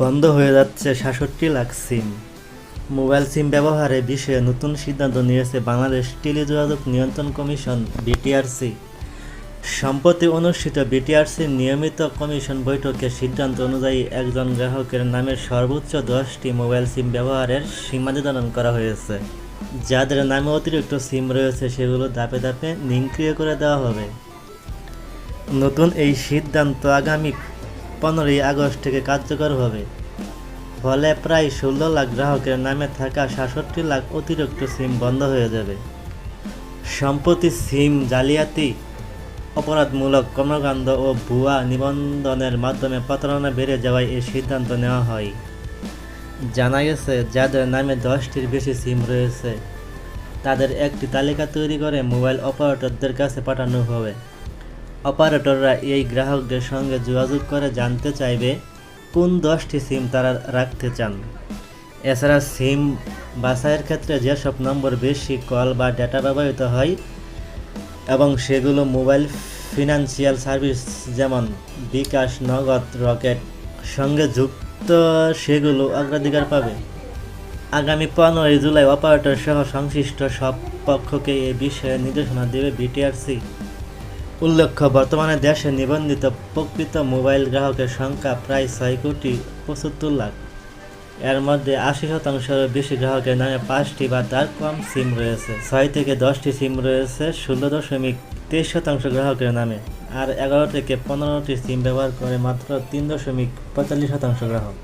বন্ধ হয়ে যাচ্ছে সাতষট্টি লাখ সিম। মোবাইল সিম ব্যবহারে বিষয়ে নতুন সিদ্ধান্ত নিয়েছে বাংলাদেশ টেলিযোগাযোগ নিয়ন্ত্রণ কমিশন, বিটিআরসি। সম্প্রতি অনুষ্ঠিত বিটিআরসির নিয়মিত কমিশন বৈঠকে সিদ্ধান্ত অনুযায়ী একজন গ্রাহকের নামে সর্বোচ্চ দশটি মোবাইল সিম ব্যবহারের সীমা নির্ধারণ করা হয়েছে। যাদের নামে অতিরিক্ত সিম রয়েছে সেগুলো ধাপে ধাপে নিষ্ক্রিয় করে দেওয়া হবে। নতুন এই সিদ্ধান্ত আগামী পনেরোই আগস্ট থেকে কার্যকর হবে। ফলে প্রায় ষোলো লাখ গ্রাহকের নামে থাকা সাতষট্টি লাখ অতিরিক্ত সিম বন্ধ হয়ে যাবে। সম্প্রতি সিম জালিয়াতি, অপরাধমূলক কর্মকাণ্ড ও ভুয়া নিবন্ধনের মাধ্যমে প্রতারণা বেড়ে যাওয়ায় এই সিদ্ধান্ত নেওয়া হয়। জানা গেছে, যাদের নামে দশটির বেশি সিম রয়েছে, তাদের একটি তালিকা তৈরি করে মোবাইল অপারেটরদের কাছে পাঠানো হবে। অপারেটররা এই গ্রাহকদের সঙ্গে যোগাযোগ করে জানতে চাইবে কোন দশটি সিম তারা রাখতে চান। এছাড়া সিম বাছাইয়ের ক্ষেত্রে যেসব নম্বর বেশি কল বা ডেটা ব্যবহৃত হয় এবং সেগুলো মোবাইল ফিনান্সিয়াল সার্ভিস যেমন বিকাশ, নগদ, রকেট সঙ্গে যুক্ত, সেগুলো অগ্রাধিকার পাবে। আগামী পনেরোই জুলাই অপারেটর সহ সংশ্লিষ্ট সব পক্ষকে এ বিষয়ে নির্দেশনা দেবে বিটিআরসি। উল্লেখ্য, বর্তমানে দেশে নিবন্ধিত প্রকৃত মোবাইল গ্রাহকের সংখ্যা প্রায় ছয় কোটি পঁচাত্তর লাখ। এর মধ্যে আশি শতাংশেরও বেশি গ্রাহকের নামে পাঁচটি বা তার কম সিম রয়েছে। ছয় থেকে দশটি সিম রয়েছে ষোলো দশমিক তেইশ শতাংশ গ্রাহকের নামে, আর এগারো থেকে পনেরোটি সিম ব্যবহার করে মাত্র তিন দশমিক পঁয়তাল্লিশ শতাংশ গ্রাহক।